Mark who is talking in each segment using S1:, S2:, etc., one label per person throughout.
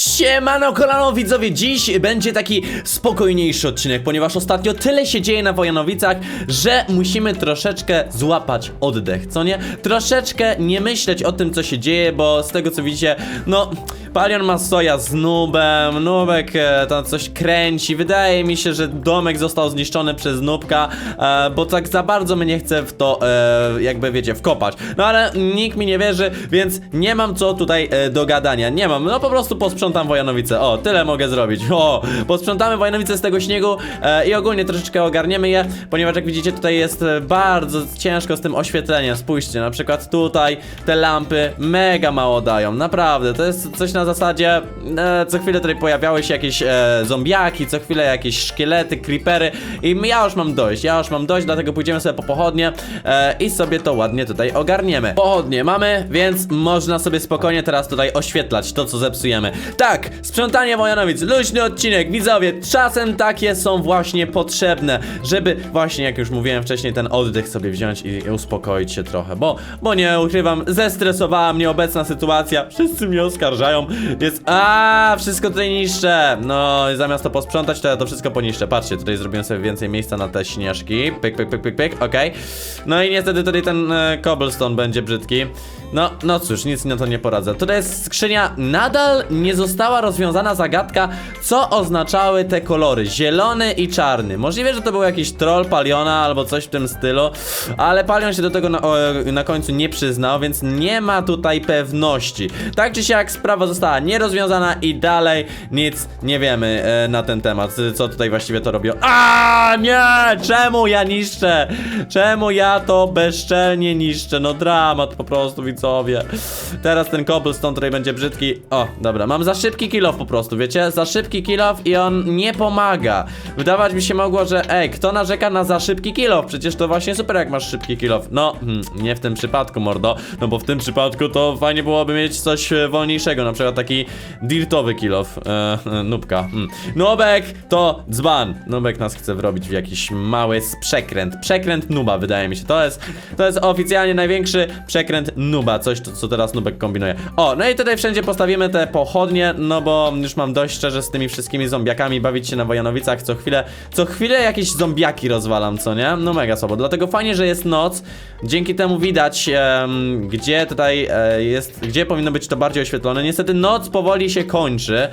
S1: Siemano kolano widzowie, dziś będzie taki spokojniejszy odcinek, ponieważ ostatnio tyle się dzieje na Wojanowicach, że musimy troszeczkę złapać oddech, co nie? Troszeczkę nie myśleć o tym co się dzieje, bo z tego co widzicie, no Palion ma soja z nubem, nubek e, tam coś kręci, wydaje mi się, że domek został zniszczony przez nubka, e, bo tak za bardzo mnie chce w to, e, jakby wiecie, wkopać. No ale nikt mi nie wierzy, więc nie mam co tutaj e, do gadania, nie mam, no po prostu posprzątam Wojanowice, o, tyle mogę zrobić, o, posprzątamy Wojanowice z tego śniegu e, i ogólnie troszeczkę ogarniemy je, ponieważ jak widzicie tutaj jest e, bardzo ciężko z tym oświetleniem, spójrzcie, na przykład tutaj te lampy mega mało dają, naprawdę, to jest coś na zasadzie, e, co chwilę tutaj pojawiały się jakieś e, zombiaki, co chwilę jakieś szkielety, creepery i ja już mam dość, ja już mam dość, dlatego pójdziemy sobie po pochodnie e, i sobie to ładnie tutaj ogarniemy. Pochodnie mamy, więc można sobie spokojnie teraz tutaj oświetlać to, co zepsujemy. Tak, sprzątanie Wojanowic, luźny odcinek, widzowie, czasem takie są właśnie potrzebne, żeby właśnie, jak już mówiłem wcześniej, ten oddech sobie wziąć i, uspokoić się trochę, bo, bo nie ukrywam, zestresowała mnie obecna sytuacja, wszyscy mnie oskarżają, jest, a wszystko tutaj niszczę, no i zamiast to posprzątać, to ja to wszystko poniszczę, patrzcie, tutaj zrobiłem sobie więcej miejsca na te śnieżki, pyk, pyk, pyk, pyk, pyk, okej, no i niestety tutaj ten e, cobblestone będzie brzydki, no, no cóż, nic na to nie poradzę. Tutaj jest skrzynia. Nadal nie została rozwiązana zagadka, co oznaczały te kolory. Zielony i czarny. Możliwe, że to był jakiś troll Paliona albo coś w tym stylu, ale Palion się do tego na, o, na końcu nie przyznał, więc nie ma tutaj pewności. Tak czy siak sprawa została nierozwiązana i dalej nic nie wiemy e, na ten temat, co tutaj właściwie to robią. A nie! Czemu ja niszczę? Czemu ja to bezczelnie niszczę? No dramat po prostu, widzowie. Teraz ten cobblestone tutaj będzie brzydki. O, dobra, mam za szybki kill off po prostu, wiecie? Za szybki kill off i on nie pomaga. Wydawać mi się mogło, że ej, kto narzeka na za szybki kill off? Przecież to właśnie super jak masz szybki kill off. No, hmm, nie w tym przypadku, mordo. No bo w tym przypadku to fajnie byłoby mieć coś e, wolniejszego, na przykład taki dirtowy kill off. E, e, nubka. Hmm. Nubek to dzban. Nubek nas chce wrobić w jakiś mały przekręt. Przekręt nuba, wydaje mi się. To jest, to jest oficjalnie największy przekręt nuba. Coś, co teraz nubek kombinuje. O, no i tutaj wszędzie postawimy te pochodnie, no bo już mam dość szczerze z tymi wszystkimi zombiakami bawić się na Wojanowicach co chwilę. Co chwilę jakieś zombiaki rozwalam, co nie? No mega słabo. Dlatego fajnie, że jest noc. Dzięki temu widać, em, gdzie tutaj e, jest, gdzie powinno być to bardziej oświetlone. Niestety noc powoli się kończy.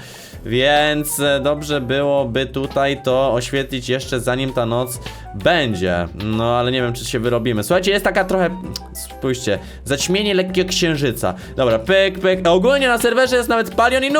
S1: Więc e, dobrze byłoby tutaj to oświetlić jeszcze zanim ta noc będzie. No ale nie wiem, czy się wyrobimy. Słuchajcie, jest taka trochę. Spójrzcie, zaćmienie lekkiego księżyca. Dobra, pyk, pyk. Ogólnie na serwerze jest nawet Palion i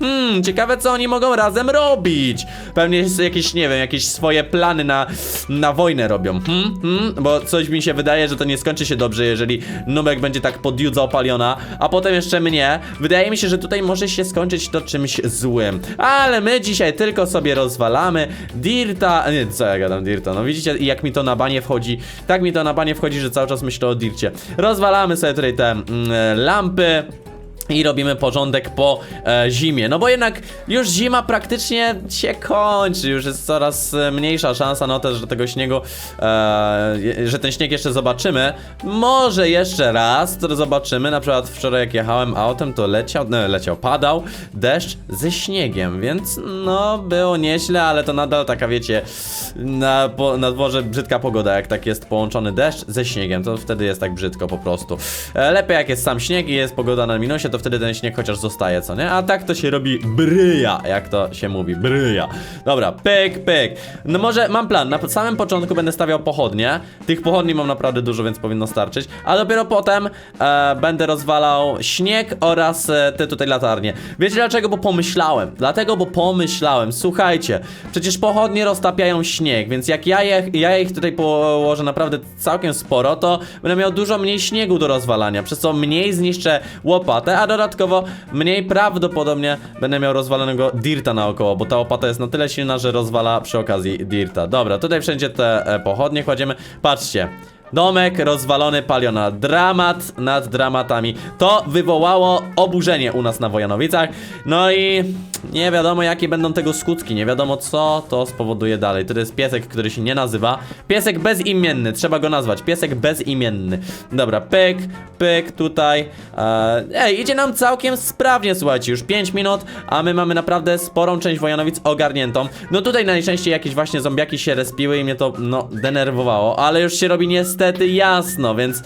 S1: Hmm, ciekawe co oni mogą razem robić. Pewnie jakieś, nie wiem, jakieś swoje plany na, na wojnę robią. Hmm, hmm, bo coś mi się wydaje, że to nie skończy się dobrze, jeżeli Nubek będzie tak podjudzał Paliona, a potem jeszcze mnie. Wydaje mi się, że tutaj może się skończyć to czymś złym. Ale my dzisiaj tylko sobie rozwalamy Dirta. Nie, co ja gadam, Dirta. No widzicie, jak mi to na banie wchodzi. Tak mi to na banie wchodzi, że cały czas myślę o Dircie. Rozwalamy sobie tutaj te mm, lampy. I robimy porządek po e, zimie. No bo jednak już zima praktycznie się kończy. Już jest coraz e, mniejsza szansa na to, że tego śniegu, e, że ten śnieg jeszcze zobaczymy. Może jeszcze raz to zobaczymy. Na przykład wczoraj jak jechałem autem, to leciał, no, leciał, padał deszcz ze śniegiem, więc no było nieźle, ale to nadal taka wiecie, na, po, na dworze brzydka pogoda, jak tak jest połączony deszcz ze śniegiem, to wtedy jest tak brzydko po prostu. E, lepiej jak jest sam śnieg i jest pogoda na minusie, to wtedy ten śnieg chociaż zostaje, co nie? A tak to się robi bryja, jak to się mówi, bryja. Dobra, pyk, pyk. No może mam plan, na samym początku będę stawiał pochodnie, tych pochodni mam naprawdę dużo, więc powinno starczyć, a dopiero potem e, będę rozwalał śnieg oraz e, te tutaj latarnie. Wiecie dlaczego? Bo pomyślałem, dlatego, bo pomyślałem, słuchajcie, przecież pochodnie roztapiają śnieg, więc jak ja, je, ja ich tutaj położę naprawdę całkiem sporo, to będę miał dużo mniej śniegu do rozwalania, przez co mniej zniszczę łopatę, a dodatkowo mniej prawdopodobnie będę miał rozwalonego dirta naokoło, bo ta łopata jest na tyle silna, że rozwala przy okazji dirta. Dobra, tutaj wszędzie te e, pochodnie kładziemy. Patrzcie. Domek rozwalony, paliona. Dramat nad dramatami. To wywołało oburzenie u nas na Wojanowicach. No i nie wiadomo jakie będą tego skutki. Nie wiadomo co to spowoduje dalej. To jest piesek, który się nie nazywa. Piesek bezimienny, trzeba go nazwać. Piesek bezimienny. Dobra, pyk, pyk tutaj. E, Ej, idzie nam całkiem sprawnie, słuchajcie. Już 5 minut, a my mamy naprawdę sporą część Wojanowic ogarniętą. No tutaj najczęściej jakieś właśnie zombiaki się respiły i mnie to, no, denerwowało. Ale już się robi niestety jasno, więc...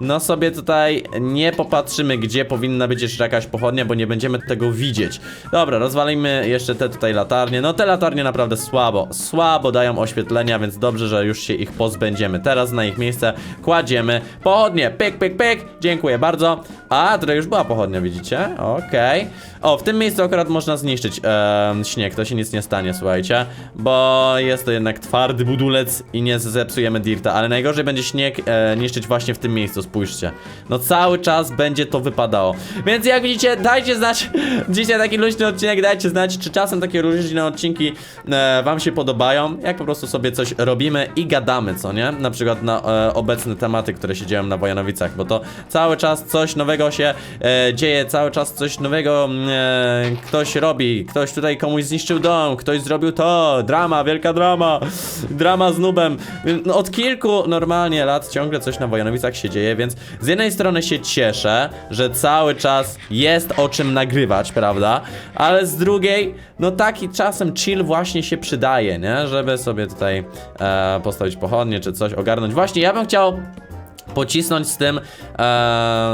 S1: No sobie tutaj nie popatrzymy, gdzie powinna być jeszcze jakaś pochodnia, bo nie będziemy tego widzieć. Dobra, rozwalimy jeszcze te tutaj latarnie. No te latarnie naprawdę słabo, słabo dają oświetlenia, więc dobrze, że już się ich pozbędziemy. Teraz na ich miejsce kładziemy pochodnie. Pyk, pyk, pyk. Dziękuję bardzo. A, tutaj już była pochodnia, widzicie? Okej. O, w tym miejscu akurat można zniszczyć śnieg, to się nic nie stanie, słuchajcie. Bo jest to jednak twardy budulec i nie zepsujemy dirta, ale najgorzej będzie śnieg e, niszczyć właśnie w tym miejscu, spójrzcie. No cały czas będzie to wypadało. Więc jak widzicie, dajcie znać, dzisiaj taki luźny odcinek, dajcie znać, czy czasem takie luźne odcinki e, wam się podobają, jak po prostu sobie coś robimy i gadamy, co nie? Na przykład na e, obecne tematy, które się dzieją na Wojanowicach, bo to cały czas coś nowego się e, dzieje, cały czas coś nowego mm, e, ktoś robi, ktoś tutaj komuś zniszczył dom, ktoś zrobił to, drama, wielka drama, drama z nubem. Od kilku normalnie lat ciągle coś na Wojanowicach się dzieje, więc z jednej strony się cieszę, że cały czas jest o czym nagrywać, prawda? Ale z drugiej, no taki czasem chill właśnie się przydaje, nie? Żeby sobie tutaj e, postawić pochodnie czy coś ogarnąć. Właśnie, ja bym chciał pocisnąć z tym, e,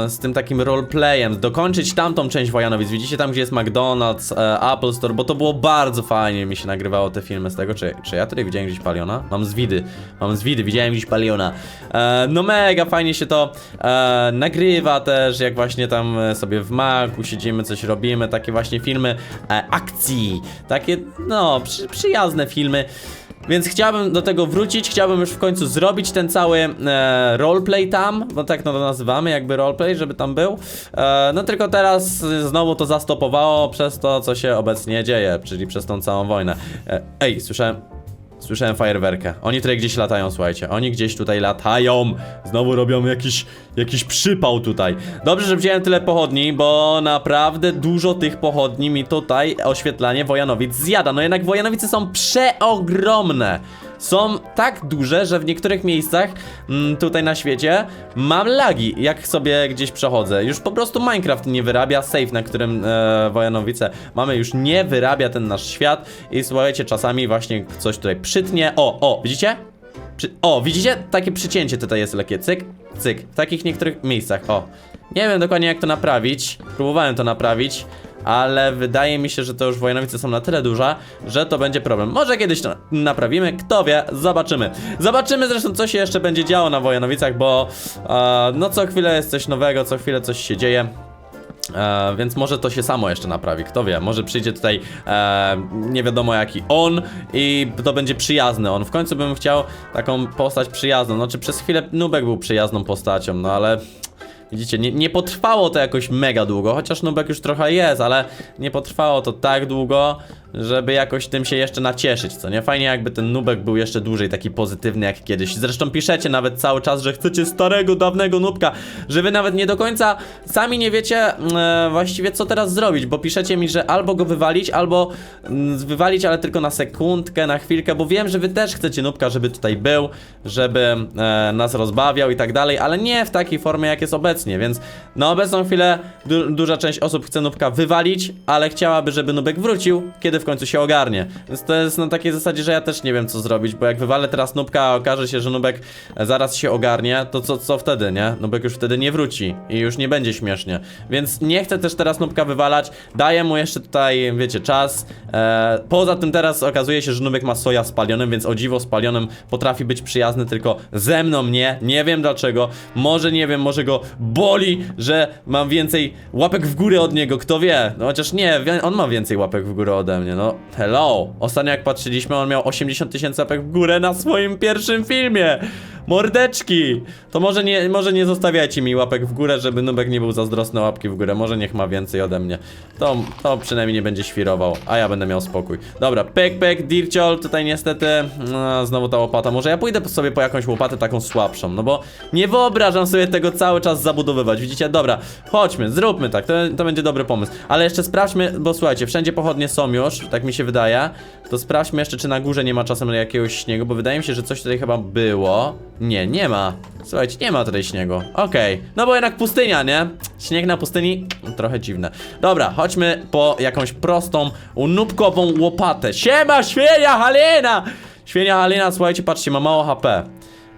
S1: z tym takim roleplayem, dokończyć tamtą część Wojanowic. Widzicie tam, gdzie jest McDonald's, e, Apple Store, bo to było bardzo fajnie mi się nagrywało te filmy z tego. Czy, czy ja tutaj widziałem gdzieś Paliona? Mam zwidy, mam zwidy, widziałem gdzieś Paliona. E, no mega fajnie się to e, nagrywa też, jak właśnie tam e, sobie w Macu siedzimy, coś robimy, takie właśnie filmy e, akcji, takie no przy, przyjazne filmy. Więc chciałbym do tego wrócić, chciałbym już w końcu zrobić ten cały e, roleplay tam, bo tak no to nazywamy, jakby roleplay, żeby tam był. E, no tylko teraz znowu to zastopowało przez to, co się obecnie dzieje, czyli przez tą całą wojnę. E, ej, słyszałem... Słyszałem fajerwerkę. Oni tutaj gdzieś latają, słuchajcie. Oni gdzieś tutaj latają. Znowu robią jakiś, jakiś przypał tutaj. Dobrze, że wziąłem tyle pochodni, bo naprawdę dużo tych pochodni mi tutaj oświetlanie Wojanowic zjada. No jednak Wojanowice są przeogromne. Są tak duże, że w niektórych miejscach mm, tutaj na świecie mam lagi, jak sobie gdzieś przechodzę. Już po prostu Minecraft nie wyrabia, save, na którym e, Wojanowice mamy, już nie wyrabia ten nasz świat. I słuchajcie, czasami właśnie coś tutaj przytnie. O, o, widzicie? Przy... O, widzicie? Takie przycięcie tutaj jest lekkie. Cyk, cyk. W takich niektórych miejscach. O. Nie wiem dokładnie jak to naprawić. Próbowałem to naprawić. Ale wydaje mi się, że to już Wojanowice są na tyle duże, że to będzie problem. Może kiedyś to naprawimy, kto wie, zobaczymy. Zobaczymy zresztą, co się jeszcze będzie działo na Wojanowicach, bo e, no co chwilę jest coś nowego, co chwilę coś się dzieje. E, więc może to się samo jeszcze naprawi, kto wie, może przyjdzie tutaj e, nie wiadomo jaki on i to będzie przyjazny on. W końcu bym chciał taką postać przyjazną, znaczy przez chwilę Nubek był przyjazną postacią, no ale widzicie, nie, nie potrwało to jakoś mega długo, chociaż Nubek już trochę jest, ale nie potrwało to tak długo, żeby jakoś tym się jeszcze nacieszyć, co nie? Fajnie jakby ten Nubek był jeszcze dłużej taki pozytywny jak kiedyś. Zresztą piszecie nawet cały czas, że chcecie starego, dawnego Nubka, że wy nawet nie do końca sami nie wiecie e, właściwie co teraz zrobić, bo piszecie mi, że albo go wywalić, albo mm, wywalić, ale tylko na sekundkę, na chwilkę, bo wiem, że wy też chcecie Nubka, żeby tutaj był, żeby e, nas rozbawiał i tak dalej, ale nie w takiej formie jak jest obecnie, więc na obecną chwilę du duża część osób chce Nubka wywalić, ale chciałaby, żeby Nubek wrócił, kiedy w końcu się ogarnie. Więc to jest na takiej zasadzie, że ja też nie wiem co zrobić, bo jak wywalę teraz Nubka, a okaże się, że Nubek zaraz się ogarnie, to co, co wtedy, nie? Nubek już wtedy nie wróci i już nie będzie śmiesznie. Więc nie chcę też teraz Nubka wywalać, daję mu jeszcze tutaj, wiecie, czas. E, poza tym teraz okazuje się, że Nubek ma soja spalionym, więc o dziwo spalionym potrafi być przyjazny tylko ze mną nie. Nie wiem dlaczego. Może nie wiem, może go boli, że mam więcej łapek w górę od niego, kto wie. No chociaż nie, on ma więcej łapek w górę ode mnie. No hello. Ostatnio jak patrzyliśmy, on miał 80 tysięcy łapek w górę na swoim pierwszym filmie. Mordeczki! To może nie, może nie zostawiajcie mi łapek w górę, żeby Nubek nie był zazdrosny łapki w górę. Może niech ma więcej ode mnie. To, to przynajmniej nie będzie świrował, a ja będę miał spokój. Dobra, pek, pek, dirciol, tutaj niestety, no, znowu ta łopata. Może ja pójdę sobie po jakąś łopatę taką słabszą, no bo nie wyobrażam sobie tego cały czas zabudowywać. Widzicie? Dobra, chodźmy, zróbmy tak, to, to będzie dobry pomysł. Ale jeszcze sprawdźmy, bo słuchajcie, wszędzie pochodnie są już, tak mi się wydaje. To sprawdźmy jeszcze, czy na górze nie ma czasem jakiegoś śniegu, bo wydaje mi się, że coś tutaj chyba było. Nie, nie ma. Słuchajcie, nie ma tutaj śniegu. Okej. No bo jednak pustynia, nie? Śnieg na pustyni? Trochę dziwne. Dobra, chodźmy po jakąś prostą, unubkową łopatę. Siema, świenia Halina! Świenia Halina, słuchajcie, patrzcie, ma mało HP.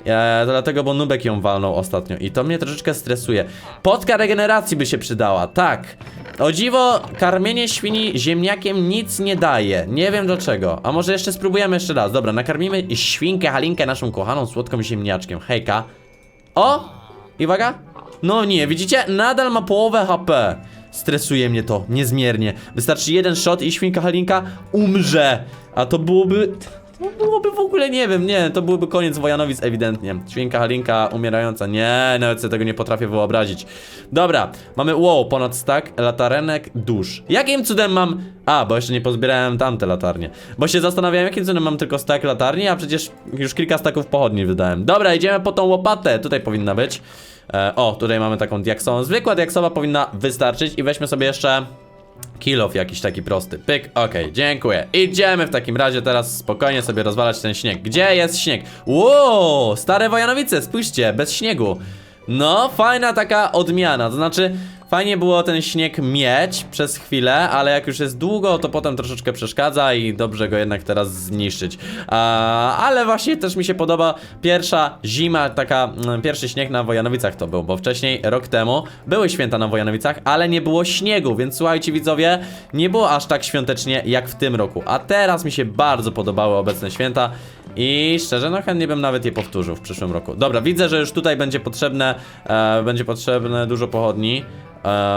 S1: E, to dlatego, bo Nubek ją walnął ostatnio i to mnie troszeczkę stresuje. Potka regeneracji by się przydała, tak. O dziwo, karmienie świni ziemniakiem nic nie daje. Nie wiem dlaczego. A może jeszcze spróbujemy jeszcze raz. Dobra, nakarmimy świnkę Halinkę naszą kochaną słodką ziemniaczkiem. Hejka. O! I uwaga. No nie, widzicie? Nadal ma połowę HP. Stresuje mnie to niezmiernie. Wystarczy jeden shot i świnka Halinka umrze. A to byłoby... To byłoby w ogóle, nie wiem, nie, to byłby koniec Wojanowic ewidentnie. Świnka Halinka umierająca, nie, nawet sobie tego nie potrafię wyobrazić. Dobra, mamy, wow, ponad stack latarenek dusz. Jakim cudem mam... A, bo jeszcze nie pozbierałem tamte latarnie. Bo się zastanawiałem, jakim cudem mam tylko stack latarni, a przecież już kilka stacków pochodni wydałem. Dobra, idziemy po tą łopatę, tutaj powinna być. E, o, tutaj mamy taką diaksową. Zwykła diaksowa powinna wystarczyć i weźmy sobie jeszcze... Kilof jakiś taki prosty. Pyk, okej, dziękuję. Idziemy w takim razie teraz spokojnie sobie rozwalać ten śnieg. Gdzie jest śnieg? Ło, stare Wojanowice, spójrzcie, bez śniegu. No, fajna taka odmiana, to znaczy fajnie było ten śnieg mieć przez chwilę, ale jak już jest długo, to potem troszeczkę przeszkadza i dobrze go jednak teraz zniszczyć. Ale właśnie też mi się podoba pierwsza zima, taka mm, pierwszy śnieg na Wojanowicach to był, bo wcześniej, rok temu, były święta na Wojanowicach, ale nie było śniegu, więc słuchajcie widzowie, nie było aż tak świątecznie jak w tym roku. A teraz mi się bardzo podobały obecne święta. I szczerze, no chętnie bym nawet je powtórzył w przyszłym roku. Dobra, widzę, że już tutaj będzie potrzebne, e, będzie potrzebne dużo pochodni,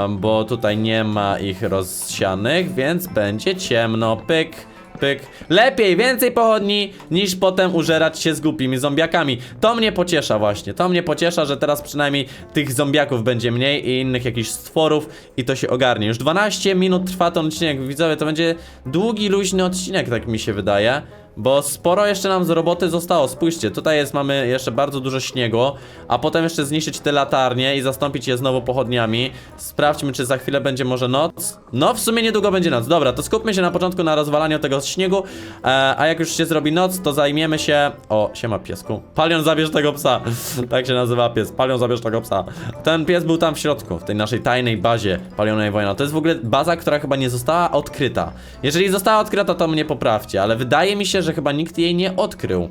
S1: bo tutaj nie ma ich rozsianych, więc będzie ciemno. Pyk, pyk. Lepiej, więcej pochodni, niż potem użerać się z głupimi zombiakami. To mnie pociesza właśnie, to mnie pociesza, że teraz przynajmniej tych zombiaków będzie mniej i innych jakichś stworów i to się ogarnie. Już 12 minut trwa ten odcinek, widzowie, to będzie długi, luźny odcinek, tak mi się wydaje. Bo sporo jeszcze nam z roboty zostało. Spójrzcie, tutaj jest, mamy jeszcze bardzo dużo śniegu, a potem jeszcze zniszczyć te latarnie i zastąpić je znowu pochodniami. Sprawdźmy, czy za chwilę będzie może noc. No, w sumie niedługo będzie noc. Dobra, to skupmy się na początku na rozwalaniu tego śniegu, e, a jak już się zrobi noc, to zajmiemy się... O, siema piesku. Palion, zabierz tego psa. tak się nazywa pies. Palion, zabierz tego psa. Ten pies był tam w środku, w tej naszej tajnej bazie Palionej Wojna. To jest w ogóle baza, która chyba nie została odkryta. Jeżeli została odkryta, to mnie poprawcie, ale wydaje mi się, że chyba nikt jej nie odkrył.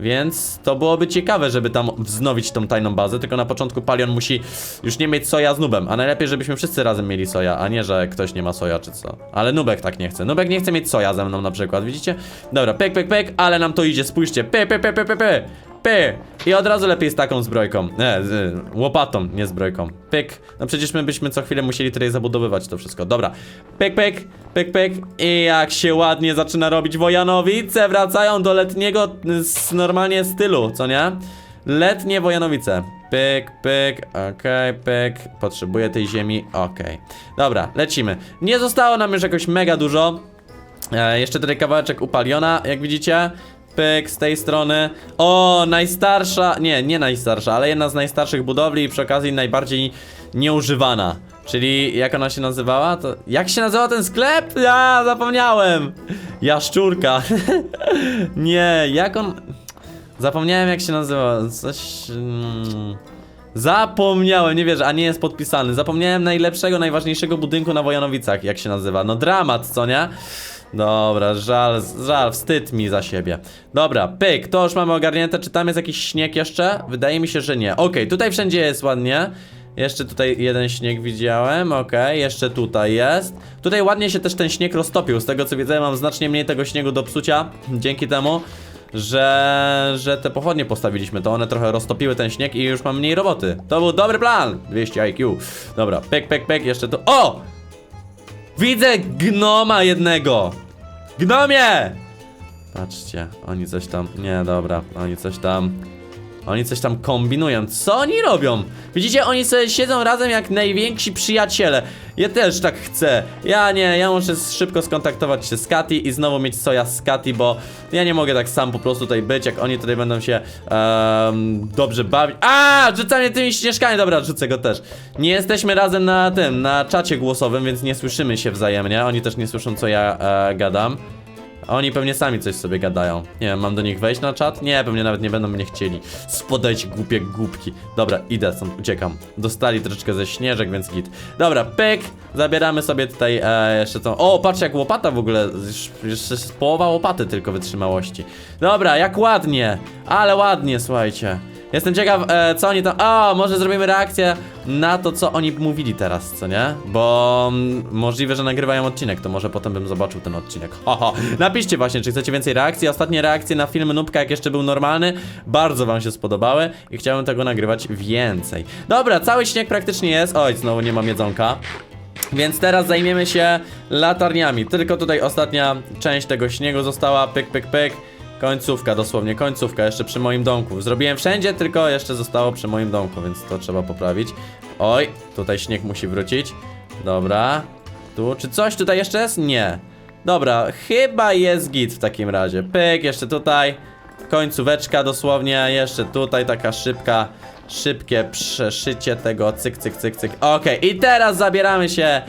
S1: Więc to byłoby ciekawe, żeby tam wznowić tą tajną bazę, tylko na początku Palion musi już nie mieć soja z nubem, a najlepiej żebyśmy wszyscy razem mieli soja, a nie, że ktoś nie ma soja czy co. Ale nubek tak nie chce. Nubek nie chce mieć soja ze mną na przykład, widzicie? Dobra, pyk, pyk, pyk, ale nam to idzie, spójrzcie, py, py, py, py, py, py. Py! I od razu lepiej z taką zbrojką. Nie, z, łopatą, nie zbrojką. Pyk. No przecież my byśmy co chwilę musieli tutaj zabudowywać to wszystko. Dobra. Pyk, pyk, pyk, pyk. I jak się ładnie zaczyna robić Wojanowice, wracają do letniego z normalnie stylu, co nie? Letnie Wojanowice. Pyk, pyk, okej, pyk. Potrzebuję tej ziemi, okej. Dobra, lecimy. Nie zostało nam już jakoś mega dużo. E, jeszcze tutaj kawałeczek upaliona, jak widzicie. Pyk z tej strony. O, najstarsza, nie, nie najstarsza, ale jedna z najstarszych budowli i przy okazji najbardziej nieużywana. Czyli jak ona się nazywała? To jak się nazywał ten sklep? Ja zapomniałem. Jaszczurka. nie, jak on Zapomniałem jak się nazywa. Coś mm... Zapomniałem, nie wierzę, a nie jest podpisany. Zapomniałem najlepszego, najważniejszego budynku na Wojanowicach, jak się nazywa. No dramat, co nie? Dobra, żal, żal, wstyd mi za siebie. Dobra, pyk, to już mamy ogarnięte. Czy tam jest jakiś śnieg jeszcze? Wydaje mi się, że nie. Okej, tutaj wszędzie jest ładnie. Jeszcze tutaj jeden śnieg widziałem, okej, jeszcze tutaj jest. Tutaj ładnie się też ten śnieg roztopił. Z tego co widzę, mam znacznie mniej tego śniegu do psucia. Dzięki temu że, że te pochodnie postawiliśmy, to one trochę roztopiły ten śnieg i już mam mniej roboty. To był dobry plan! 200 IQ. Dobra, pek, pek, pek, jeszcze tu. O! Widzę gnoma jednego! Gnomie! Patrzcie, oni coś tam. Nie, dobra, oni coś tam. Oni coś tam kombinują. Co oni robią? Widzicie, oni sobie siedzą razem jak najwięksi przyjaciele. Ja też tak chcę. Ja nie, ja muszę szybko skontaktować się z Kati i znowu mieć soja z Kati, bo ja nie mogę tak sam po prostu tutaj być, jak oni tutaj będą się em, dobrze bawić. A, rzucanie tymi śnieżkami. Dobra, rzucę go też. Nie jesteśmy razem na tym, na czacie głosowym, więc nie słyszymy się wzajemnie. Oni też nie słyszą, co ja e, gadam. Oni pewnie sami coś sobie gadają. Nie wiem, mam do nich wejść na czat? Nie, pewnie nawet nie będą mnie chcieli. Spodajcie głupie głupki. Dobra, idę stąd, uciekam. Dostali troszeczkę ze śnieżek, więc git. Dobra, pyk. Zabieramy sobie tutaj e, jeszcze tą... O, patrz jak łopata w ogóle. Jest połowa łopaty tylko wytrzymałości. Dobra, jak ładnie. Ale ładnie, słuchajcie. Jestem ciekaw, e, co oni tam. O, może zrobimy reakcję na to, co oni mówili teraz, co nie? Bo mm, możliwe, że nagrywają odcinek, to może potem bym zobaczył ten odcinek. Oho, napiszcie właśnie, czy chcecie więcej reakcji. Ostatnie reakcje na film Nubka, jak jeszcze był normalny, bardzo wam się spodobały i chciałem tego nagrywać więcej. Dobra, cały śnieg praktycznie jest. Oj, znowu nie mam jedzonka. Więc teraz zajmiemy się latarniami. Tylko tutaj ostatnia część tego śniegu została. Pyk, pyk, pyk. Końcówka, dosłownie końcówka, jeszcze przy moim domku. Zrobiłem wszędzie, tylko jeszcze zostało przy moim domku, więc to trzeba poprawić. Oj, tutaj śnieg musi wrócić. Dobra. Tu, czy coś tutaj jeszcze jest? Nie. Dobra, chyba jest git w takim razie. Pyk, jeszcze tutaj. Końcóweczka dosłownie, jeszcze tutaj taka szybka, szybkie przeszycie tego, cyk, cyk, cyk, cyk. Okej, i teraz zabieramy się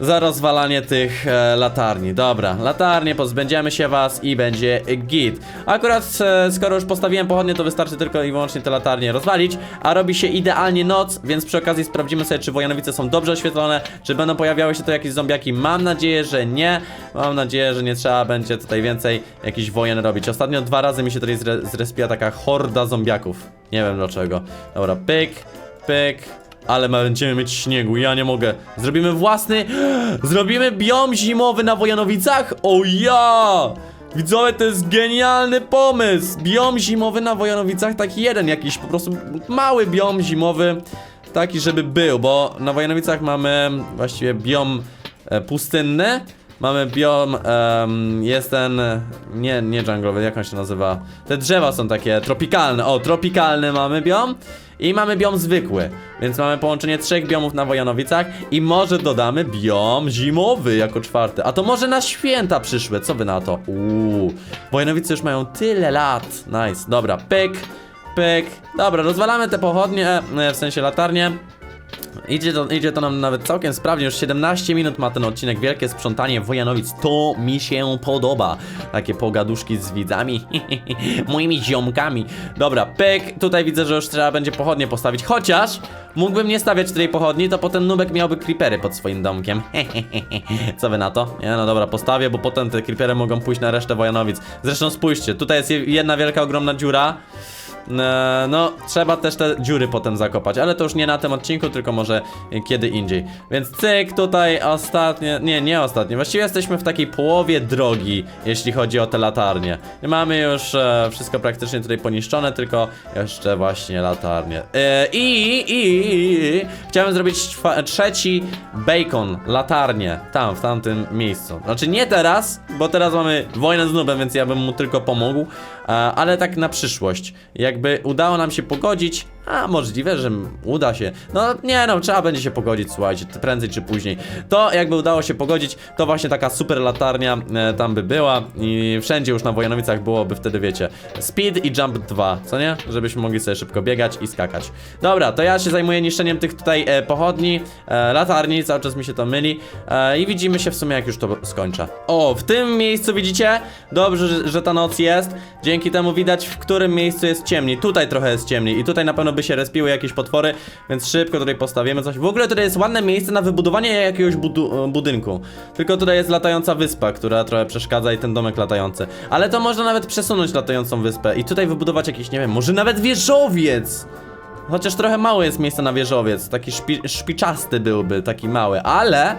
S1: za rozwalanie tych e, latarni. Dobra, latarnie, pozbędziemy się was i będzie git. Akurat e, skoro już postawiłem pochodnie, to wystarczy tylko i wyłącznie te latarnie rozwalić, a robi się idealnie noc, więc przy okazji sprawdzimy sobie, czy Wojanowice są dobrze oświetlone, czy będą pojawiały się tu jakieś zombiaki. Mam nadzieję, że nie. Mam nadzieję, że nie trzeba będzie tutaj więcej jakichś wojen robić. Ostatnio dwa razy mi się tutaj zre zrespiła taka horda zombiaków. Nie wiem dlaczego. Dobra, pyk, pyk. Ale my będziemy mieć śniegu, ja nie mogę. Zrobimy własny. Zrobimy biom zimowy na Wojanowicach? O ja! Widzowie, to jest genialny pomysł! Biom zimowy na Wojanowicach, taki jeden jakiś, po prostu mały biom zimowy, taki żeby był, bo na Wojanowicach mamy właściwie biom e, pustynny, mamy biom, jest ten, nie, nie dżunglowy, jak on się nazywa? Te drzewa są takie tropikalne, o, tropikalny mamy biom. I mamy biom zwykły, więc mamy połączenie trzech biomów na Wojanowicach i może dodamy biom zimowy jako czwarty. A to może na święta przyszłe, co wy na to? Uuu, Wojanowice już mają tyle lat. Nice, dobra, pyk, pyk. Dobra, rozwalamy te pochodnie, e, w sensie latarnie. Idzie to, idzie to nam nawet całkiem sprawnie, już 17 minut ma ten odcinek, wielkie sprzątanie Wojanowic, to mi się podoba. Takie pogaduszki z widzami, moimi ziomkami. Dobra, pyk, tutaj widzę, że już trzeba będzie pochodnie postawić, chociaż mógłbym nie stawiać tej pochodni, to potem Nubek miałby creepery pod swoim domkiem. Co wy na to? Nie, no dobra, postawię, bo potem te creepery mogą pójść na resztę Wojanowic. Zresztą spójrzcie, tutaj jest je- jedna wielka, ogromna dziura. E, No, trzeba też te dziury potem zakopać, ale to już nie na tym odcinku, tylko może kiedy indziej. Więc cyk, tutaj ostatnie, nie, nie ostatnie, właściwie jesteśmy w takiej połowie drogi, jeśli chodzi o te latarnie. Mamy już e, wszystko praktycznie tutaj poniszczone, tylko jeszcze właśnie latarnie. E, i, i, i, chciałem zrobić trzeci bacon, latarnię, tam, w tamtym miejscu. Znaczy nie teraz, bo teraz mamy wojnę z nubem, więc ja bym mu tylko pomógł, e, ale tak na przyszłość. Jakby udało nam się pogodzić, a możliwe, że uda się. No nie no, trzeba będzie się pogodzić, słuchajcie, prędzej czy później. To jakby udało się pogodzić, to właśnie taka super latarnia e, tam by była i wszędzie już na Wojanowicach byłoby wtedy, wiecie, speed i jump 2, co nie? Żebyśmy mogli sobie szybko biegać i skakać. Dobra, to ja się zajmuję niszczeniem tych tutaj e, pochodni, e, latarni, cały czas mi się to myli e, i widzimy się w sumie jak już to skończę. O, w tym miejscu widzicie? Dobrze, że, że ta noc jest. Dzięki temu widać, w którym miejscu jest ciemniej. Tutaj trochę jest ciemniej i tutaj na pewno by się respiły jakieś potwory, więc szybko tutaj postawimy coś. W ogóle tutaj jest ładne miejsce na wybudowanie jakiegoś budu budynku. Tylko tutaj jest latająca wyspa, która trochę przeszkadza i ten domek latający. Ale to można nawet przesunąć latającą wyspę i tutaj wybudować jakiś, nie wiem, może nawet wieżowiec. Chociaż trochę mało jest miejsca na wieżowiec, taki szpi szpiczasty byłby, taki mały, ale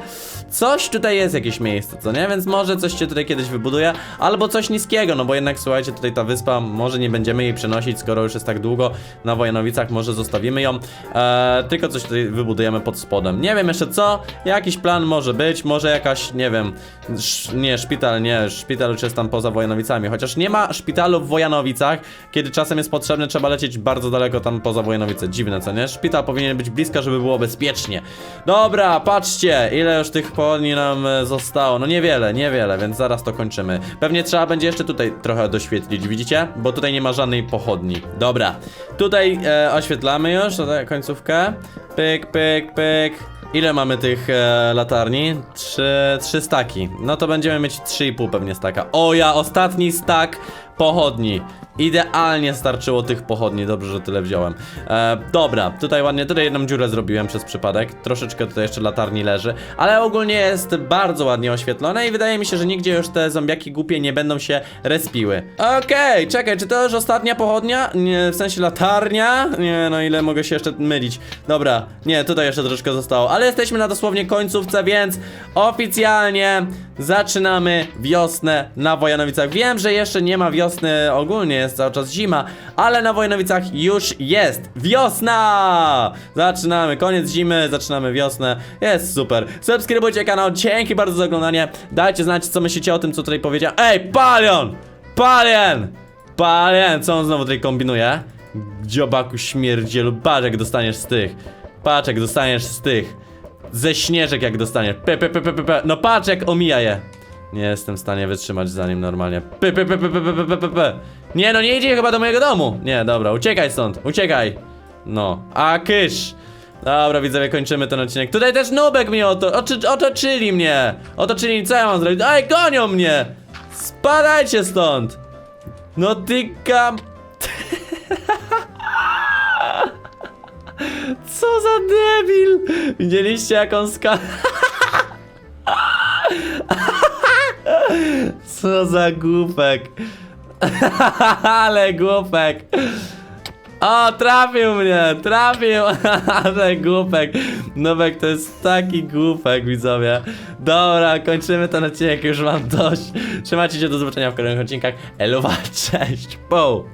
S1: coś tutaj jest jakieś miejsce, co nie? Więc może coś się tutaj kiedyś wybuduje, albo coś niskiego, no bo jednak słuchajcie, tutaj ta wyspa, może nie będziemy jej przenosić, skoro już jest tak długo na Wojanowicach, może zostawimy ją, eee, tylko coś tutaj wybudujemy pod spodem. Nie wiem jeszcze co, jakiś plan może być, może jakaś, nie wiem, sz nie, szpital, nie, szpital już jest tam poza Wojanowicami, chociaż nie ma szpitalu w Wojanowicach, kiedy czasem jest potrzebny, trzeba lecieć bardzo daleko tam poza Dziwne co nie? Szpital powinien być blisko, żeby było bezpiecznie. Dobra, patrzcie, ile już tych pochodni nam e, zostało, no niewiele, niewiele, więc zaraz to kończymy. Pewnie trzeba będzie jeszcze tutaj trochę doświetlić, widzicie? Bo tutaj nie ma żadnej pochodni. Dobra, tutaj e, oświetlamy już, tutaj końcówkę, pyk, pyk, pyk. Ile mamy tych e, latarni? Trzy, trzy staki. No to będziemy mieć 3,5 pewnie staka. O ja, ostatni stak pochodni. Idealnie starczyło tych pochodni, dobrze, że tyle wziąłem. E, dobra, tutaj ładnie, tutaj jedną dziurę zrobiłem przez przypadek. Troszeczkę tutaj jeszcze latarni leży, ale ogólnie jest bardzo ładnie oświetlone i wydaje mi się, że nigdzie już te zombiaki głupie nie będą się respiły. Okej, czekaj, czy to już ostatnia pochodnia? Nie, w sensie latarnia? Nie, no ile mogę się jeszcze mylić. Dobra, nie, tutaj jeszcze troszeczkę zostało, ale jesteśmy na dosłownie końcówce, więc oficjalnie zaczynamy wiosnę na Wojanowicach. Wiem, że jeszcze nie ma wiosny ogólnie, jest cały czas zima, ale na Wojanowicach już jest wiosna! Zaczynamy, koniec zimy, zaczynamy wiosnę, jest super. Subskrybujcie kanał, dzięki bardzo za oglądanie. Dajcie znać, co myślicie o tym, co tutaj powiedziałem. Ej, Palion! Palion! Palion, co on znowu tutaj kombinuje? Dziobaku śmierdzielu, patrz jak dostaniesz z tych. Patrz jak dostaniesz z tych. Ze śnieżek jak dostaniesz. Pe, pe, pe, pe, pe, pe. No patrz jak omija je. Nie jestem w stanie wytrzymać za nim normalnie. Pe, pe, pe, pe, pe, pe, pe, pe. Nie no, nie idzie chyba do mojego domu. Nie, dobra, uciekaj stąd, uciekaj. No, a kysz. Dobra, widzowie, kończymy ten odcinek. Tutaj też Nubek mnie oto, oczy, otoczyli mnie. Otoczyli, co ja mam zrobić? Ej, gonią mnie. Spadajcie stąd. No ty kam... Co za debil! Widzieliście jak on ska... Co za głupek! Ale głupek! O, trafił mnie! Trafił! Ale głupek! Nowek to jest taki głupek, widzowie. Dobra, kończymy ten odcinek, już mam dość. Trzymajcie się, do zobaczenia w kolejnych odcinkach. Eluwa, cześć! Po!